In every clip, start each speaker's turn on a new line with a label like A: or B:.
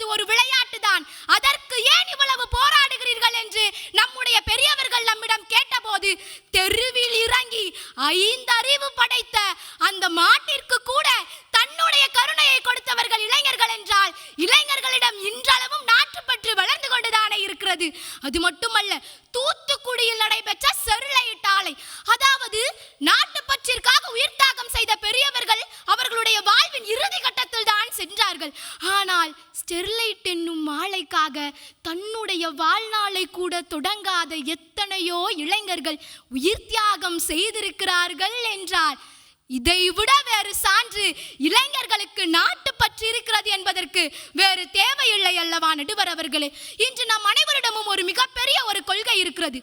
A: என்பது ஒரு விளையாட்டு தான் அதற்கு ஏன் இவ்வளவு போராடுகிறீர்கள் என்று நம்முடைய பெரியவர்கள் நம்மிடம் கேட்டபோது தெருவில் இறங்கி ஐந்தறிவு படைத்த அந்த மாட்டிற்கு கூட தன்னுடைய கருணையை கொடுத்தவர்கள் இளைஞர்கள் என்றால் இளைஞர்களிடம் இன்றளவும் நாட்டுப்பற்று வளர்ந்து கொண்டுதானே இருக்கிறது. அது மட்டுமல்ல தூத்துக்குடியில் நடைபெற்ற ஸ்டெர்லைட் ஆலை அதாவது நாட்டுப்பற்றிற்காக ஸ்டெர்லைட் என்னும் ஆலைக்காக தன்னுடைய வாழ்நாளை கூட தொடங்காத எத்தனையோ இளைஞர்கள் உயிர் தியாகம் செய்திருக்கிறார்கள் என்றால் இதைவிட வேறு சான்று இளைஞர்களுக்கு நாட்டு பற்றி இருக்கிறது என்பதற்கு வேறு தேவையில்லை அல்லவா நடுவர் அவர்களே. இன்று நம் அனைவரிடமும் ஒரு மிகப்பெரிய இருக்கிறது.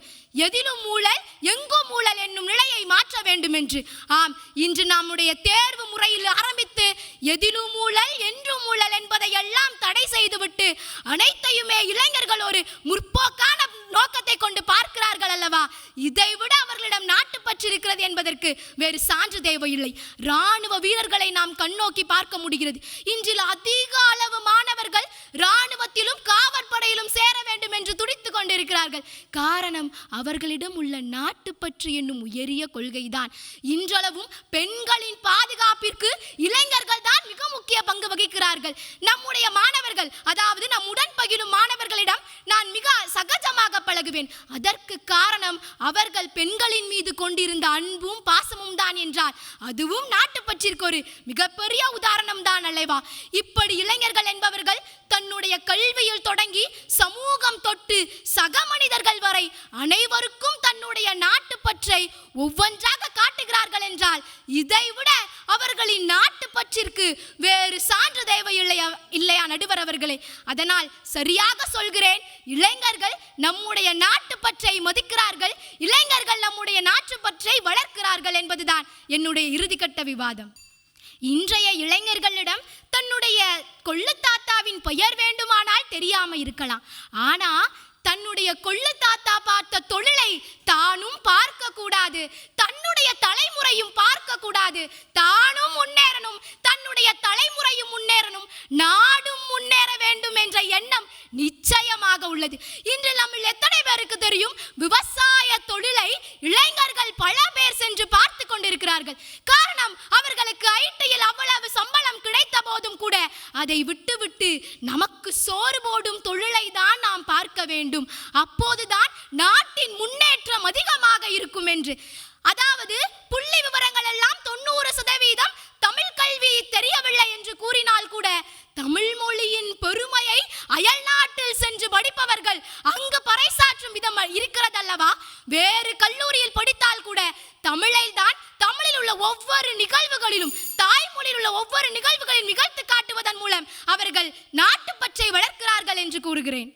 A: எதிலும் ஊழல் எங்கும் ஊழல் என்னும் நிலையை மாற்ற வேண்டும் என்று ஆம் இன்று நம்முடைய தேர்வு முறையில் ஆரம்பித்து எதிலும் ஊழல் என்றும் ஊழல் என்பதை எல்லாம் தடை செய்துவிட்டு அனைத்தையுமே இளைஞர்கள் ஒரு முற்போக்கான நோக்கத்தை கொண்டு பார்க்கிறார்கள் அல்லவா? இதை விட அவர்களிடம் நாட்டு பற்று இருக்கிறது என்பதற்கு வேறு சான்று தேவையில்லை ராணுவ வீரர்களை நாம் கண்ணோக்கி பார்க்க முடிகிறது. இன்றில் அதிக அளவு மாணவர்கள் ராணுவத்திலும் இருக்கிறார்கள் காரணம் அவர்களிடம் உள்ள நாட்டுப்பற்று என்னும் உயரிய கொள்கைதான். இன்றளவும் பெண்களின் பாதுகாப்பிற்கு இளைஞர்கள் தான் மிக முக்கிய பங்கு வகிக்கிறார்கள். நம்முடைய மாணவர்கள் அதாவது நம் உடன் பகிரும் மாணவர்களிடம் நான் மிக சகஜமாக பழகுவேன். அதற்கு காரணம் அவர்கள் பெண்களின் மீது கொண்டிருந்த அன்பும் பாசமும் தான் என்றார் அதுவும் நாட்டுப்பற்றிற்கு ஒரு மிகப்பெரிய உதாரணம் தான் அல்லவா? இப்படி இளைஞர்கள் என்பவர்கள் தன்னுடைய கல்வியில் தொடங்கி சமூகம் தொட்டு அனைவருக்கும் தன்னுடைய நாட்டுப்பற்றை ஒவ்வொன்றாக காட்டுகிறார்கள் என்றால் இதைவிட அவர்களின் நாட்டுப்பற்றிற்கு வேறு சான்று தேவை இல்லையா நடுவர் அவர்களே? அதனால் சரியாக சொல்கிறேன் இளைஞர்கள் நம்முடைய நாட்டுப்பற்றை மதிக்கிறார்கள் இளைஞர்கள் நம்முடைய நாட்டுப்பற்றை வளர்க்கிறார்கள் என்பதுதான் என்னுடைய இறுதிக்கட்ட விவாதம். இன்றைய இளைஞர்களிடம் தன்னுடைய கொள்ளு தாத்தாவின் பெயர் வேண்டுமானால் தெரியாம இருக்கலாம். ஆனா தன்னுடைய கொள்ளு தாத்தா பார்த்த தொழிலை தானும் பார்க்க கூடாது தன்னுடைய தலைமுறையும் பார்க்க கூடாது தானும் முன்னேறணும். தன்னுடைய தலைமுறையும் முன்னேறணும். நாடும் முன்னேற வேண்டும் என்ற எண்ணம் நிச்சயமாக உள்ளது. இன்று நம்ம எத்தனை பேருக்கு தெரியும்? விவசாய தொழிலை இளைஞர்கள் பல பேர் சென்று பார்த்து கொண்டிருக்கிறார்கள். காரணம் அவர்களுக்கு ஐடியில் அவ்வளவு சம்பளம் கிடைத்த போதும் கூட அதை விட்டுவிட்டு நமக்கு சோறு போடும் தொழிலை தான் நாம் பார்க்க வேண்டும். அப்போதுதான் நாட்டின் முன்னேற்றம் அதிகமாக இருக்கும் என்று. அதாவது புள்ளி விவரங்கள் எல்லாம் தொண்ணூறு சதவீதம் தமிழ் கல்வி தெரியவில்லை என்று கூறினால் கூட தமிழ் மொழியின் பெருமையை அயல் நாட்டில் சென்று படிப்பவர்கள் அங்கு பறைசாற்றும் விதம் இருக்கிறதல்லவா? வேறு கல்லூரியில் படித்தால் கூட தமிழில் தான் தமிழில் உள்ள ஒவ்வொரு நிகழ்வுகளிலும் தாய்மொழியில் உள்ள ஒவ்வொரு நிகழ்வுகளில் நிகழ்த்து காட்டுவதன் மூலம் அவர்கள் நாட்டுப்பற்றை வளர்க்கிறார்கள் என்று கூறுகிறேன்.